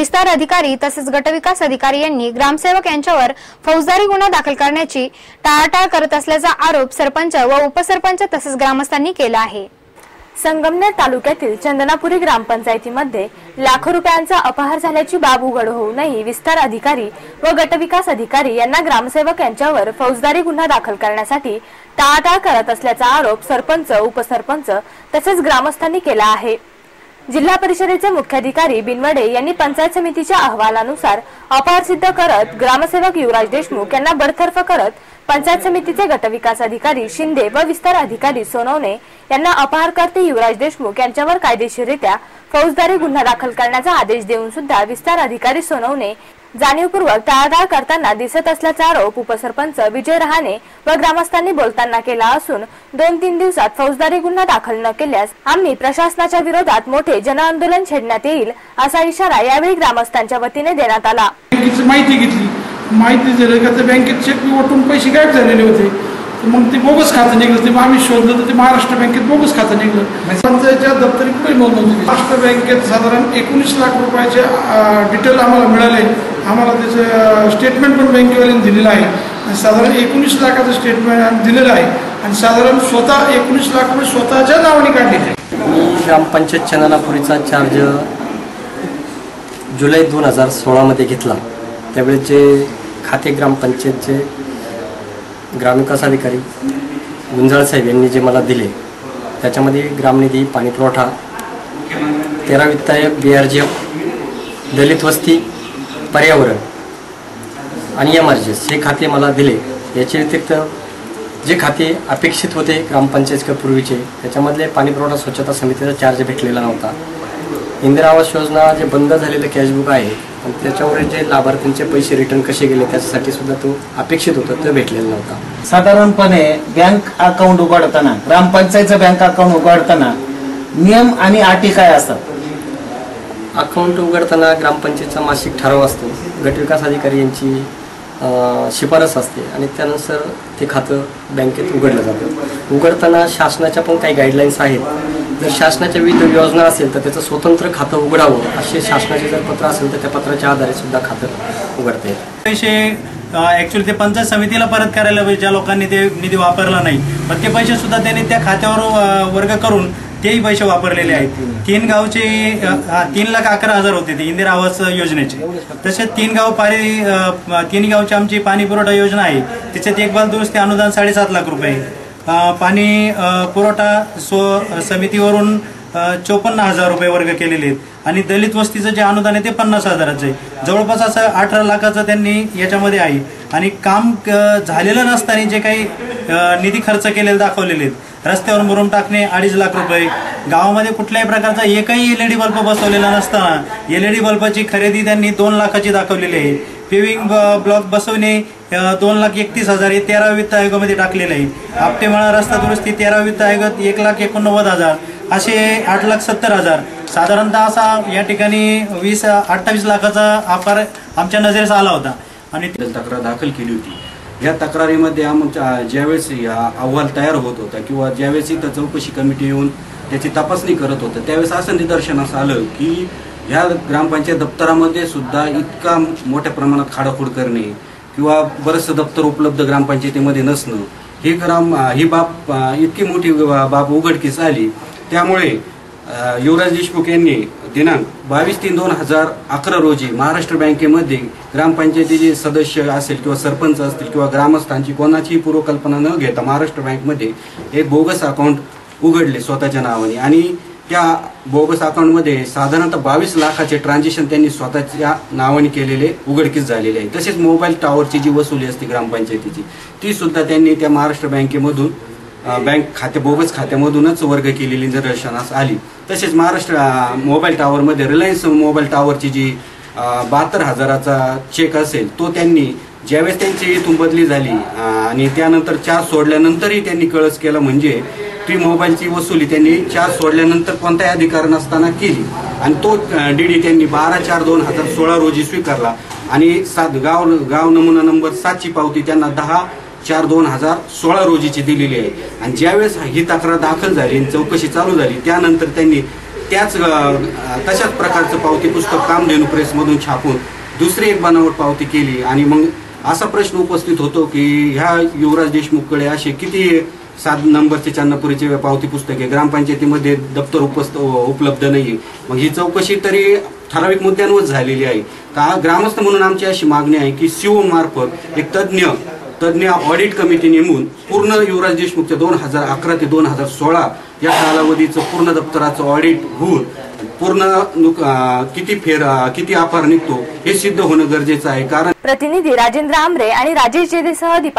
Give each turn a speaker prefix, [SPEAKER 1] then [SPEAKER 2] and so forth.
[SPEAKER 1] विस्तार अधिकारी तसेच गटविकास अधिकारी यांनी ग्रामसेवक यांच्यावर फौजदारी गुन्हा दाखल करण्याची टाळाटाळ करत असल्याचा आरोप सरपंच व उपसरपंच तसेच ग्रामस्थांनी केला आहे. संगमनेर तालुक्यातील चंदनापुरी ग्रामपंचायतीमध्ये लाखो रुपयांचा अपहार झाल्याची बाब उघड होऊनही विस्तार अधिकारी व गटविकास अधिकारी यांना ग्रामसेवक यांच्यावर फौजदारी गुन्हा दाखल करण्यासाठी टाळाटाळ करत असल्याचा आरोप सरपंच उपसरपंच तसेच ग्रामस्थांनी केला आहे. जिल्हा परिषदेचे मुख्याधिकारी बिनवडे यांनी पंचायत समितीच्या अहवालानुसार अपहार सिद्ध करत ग्रामसेवक युवराज देशमुख यांना बडतर्फ करत पंचायत समितीचे गटविकास अधिकारी शिंदे व विस्तार अधिकारी सोनवणे यांना अपहारकर्ते युवराज देशमुख यांच्यावर कायदेशीररित्या फौजदारी गुन्हा दाखल करण्याचा आदेश देऊन सुद्धा विस्तार अधिकारी सोनवणे जाणीवपूर्वक टाळाटाळ करताना दिसत असल्याचा आरोप उपसरपंच विजय रहाणे व ग्रामस्थांनी बोलताना केला असून दोन तीन दिवसात फौजदारी गुन्हा दाखल न केल्यास आम्ही प्रशासनाच्या विरोधात मोठे जनआंदोलन छेडण्यात येईल असा इशारा यावेळी ग्रामस्थांच्या वतीने देण्यात आला.
[SPEAKER 2] माहिती घेतली. माहिती दिली का? बँकेत चेक ओटून पैसे गायब झालेले होते. मग ते बोगस खातं निघलं ते मग आम्ही शोधलं तर ते महाराष्ट्र बँकेत बोगस खातं निघलं. पंचायतच्या दप्तरी कुठे नोंद नव्हती महाराष्ट्र बँकेत साधारण एकोणीस लाख रुपयाचे डिटेल आम्हाला मिळाले. आम्हाला त्याचं स्टेटमेंट पण बँकेवाल्यांनी दिलेलं आहे. आणि साधारण एकोणीस लाखाचं स्टेटमेंट दिलेलं आहे. आणि साधारण स्वतः एकोणीस लाख रुपये स्वतःच्या नावाने काढलेले.
[SPEAKER 3] ग्रामपंचायत चंदनापुरीचा चार्ज जुलै दोन हजार सोळामध्ये घेतला. त्यावेळेचे खाते ग्रामपंचायतचे ग्रामविकास अधिकारी गुंजाळ साहेब यांनी जे मला दिले त्याच्यामध्ये ग्रामनिधी पाणीपुरवठा तेरा वित्तायक बी आर जी एफ दलित वस्ती पर्यावरण आणि एम आर जी एस हे खाते मला दिले. याच्या व्यतिरिक्त जे खाते अपेक्षित होते ग्रामपंचायतच्या पूर्वीचे त्याच्यामधले पाणीपुरवठा स्वच्छता समितीचा चार्ज भेटलेला नव्हता. इंदिरा आवास योजना जे बंद झालेलं कॅशबुक आहे आणि त्याच्यावर जे लाभार्थ्यांचे पैसे रिटर्न कसे गेले त्याच्यासाठी सुद्धा तो अपेक्षित होता तो भेटलेला नव्हता.
[SPEAKER 4] साधारणपणे बँक अकाउंट उघडताना ग्रामपंचायतचं बँक अकाउंट उघडताना नियम आणि अटी काय असतात?
[SPEAKER 3] अकाउंट उघडताना ग्रामपंचायतचा मासिक ठराव असतो. गटविकास अधिकारी यांची शिफारस असते आणि त्यानुसार ते खातं बँकेत उघडलं जातं. उघडताना शासनाच्या पण काही गाईडलाईन्स आहेत. जर शासनाच्या विविध योजना असेल तर त्याचं स्वतंत्र खातं उघडावं असे शासनाचे जर पत्र असेल तर त्या पत्राच्या आधारे सुद्धा खातं उघडता
[SPEAKER 5] पैसे ऍक्च्युली ते पंचायत समितीला परत करायला पाहिजे ज्या लोकांनी ते निधी वापरला नाही. पण ते पैसे सुद्धा त्यांनी त्या खात्यावर वर्ग करून तेही पैसे वापरलेले आहेत. तीन गावचे तीन लाख अकरा हजार होते ते इंदिरा आवास योजनेचे. तसेच तीन गाव पाणी तीन गावची आमची पाणी पुरवठा योजना आहे. त्याच्यात एक बाल दुरुस्ती अनुदान साडेसात लाख रुपये पाणी पुरवठा सो समितीवरून चोपन्न हजार रुपये वर्ग केलेले आहेत. आणि दलित वस्तीचं जे अनुदान आहे ते पन्नास हजाराचं आहे. जवळपास असं अठरा लाखाचं त्यांनी याच्यामध्ये आहे. आणि काम झालेलं नसताना जे काही निधी खर्च केलेले दाखवलेले आहेत. रस्त्यावर मुरुम टाकणे अडीच लाख रुपये. गावामध्ये कुठल्याही प्रकारचा एकही एलईडी बल्ब बसवलेला नसताना एलईडी बल्बाची खरेदी त्यांनी दोन लाखाची दाखवलेली आहे. पेविंग ब्लॉक बसवणे दोन लाख एकतीस हजार हे तेरा वित्त आयोगामध्ये टाकलेलं आहे. आपटेमाळा रस्ता दुरुस्ती तेरा वित्त आयोगात एक लाख एकोणनव्वद हजार असे आठ लाख सत्तर हजार. साधारणतः असा या ठिकाणी वीस अठ्ठावीस लाखाचा आकार आमच्या नजरेस आला होता. आणि
[SPEAKER 6] तक्रार दाखल केली होती. या तक्रारीमध्ये आमच्या ज्यावेळेस अहवाल तयार होत होता किंवा ज्यावेळेस इथं चौकशी कमिटी येऊन त्याची तपासणी करत होतं त्यावेळेस असं निदर्शनास आलं की ह्या ग्रामपंचायत दप्तरामध्ये सुद्धा इतका मोठ्या प्रमाणात खाडाखोड करणे किंवा बरंचसं दप्तर उपलब्ध ग्रामपंचायतीमध्ये नसणं हे ग्राम ही बाब इतकी मोठी बाब उघडकीस आली. त्यामुळे युवराज देशमुख यांनी दिनांक बावीस तीन दोन हजार अकरा रोजी महाराष्ट्र बँकेमध्ये ग्रामपंचायतीचे सदस्य असेल किंवा सरपंच असतील किंवा ग्रामस्थांची कोणाचीही पूर्वकल्पना न घेता महाराष्ट्र बँकमध्ये एक बोगस अकाउंट उघडले स्वतःच्या नावाने. आणि त्या बोगस अकाउंटमध्ये साधारणतः बावीस लाखाचे ट्रान्झॅक्शन त्यांनी स्वतःच्या नावाने केलेले उघडकीस झालेले आहे. तसेच मोबाईल टॉवरची जी वसुली असते ग्रामपंचायतीची ती सुद्धा त्यांनी त्या महाराष्ट्र बँकेमधून बँक खाते बोगस खात्यामधूनच वर्ग केलेली निदर्शनास आली. तसेच महाराष्ट्र मोबाईल टॉवरमध्ये रिलायन्स मोबाईल टॉवरची जी बहात्तर हजाराचा चेक असेल तो त्यांनी ज्यावेळेस त्यांची इथून बदली झाली आणि त्यानंतर चार सोडल्यानंतरही त्यांनी कळस केलं म्हणजे ती मोबाईलची वसुली त्यांनी चार सोडल्यानंतर कोणताही अधिकार नसताना केली. आणि तो डीडी त्यांनी बारा चार दोन हजार सोळा रोजी स्वीकारला. आणि सात गाव गाव नमुना नंबर सातची पावती त्यांना दहा चार दोन हजार सोळा रोजीची दिलेली आहे. आणि ज्यावेळेस ही तक्रार दाखल झाली आणि चौकशी चालू झाली त्यानंतर त्यांनी त्याच तशाच प्रकारचं पावती पुस्तक कामधेनू प्रेसमधून छापून दुसरी एक बनावट पावती केली. आणि मग असा प्रश्न उपस्थित होतो की ह्या युवराज देशमुखकडे असे किती सात नंबरचे चांदपुरीचे पावती पुस्तके ग्रामपंचायतीमध्ये दप्तर उपस्थ उपलब्ध नाही मग ही चौकशी तरी ठराविक मुद्द्यांवर झालेली आहे. का ग्रामस्थ म्हणून आमची अशी मागणी आहे की सीओ मार्फत एक तज्ज्ञ तज्ज्ञ ऑडिट कमिटी नेमून पूर्ण युवराज देशमुखच्या दोन हजार अकरा ते दोन हजार सोळा या कालावधीचं पूर्ण दप्तराचं ऑडिट होऊन पूर्ण किती फेर किती आपार निघतो हे सिद्ध होणं गरजेचं आहे. कारण
[SPEAKER 7] प्रतिनिधी राजेंद्र आमरे आणि राजेश जेदेसह दीपा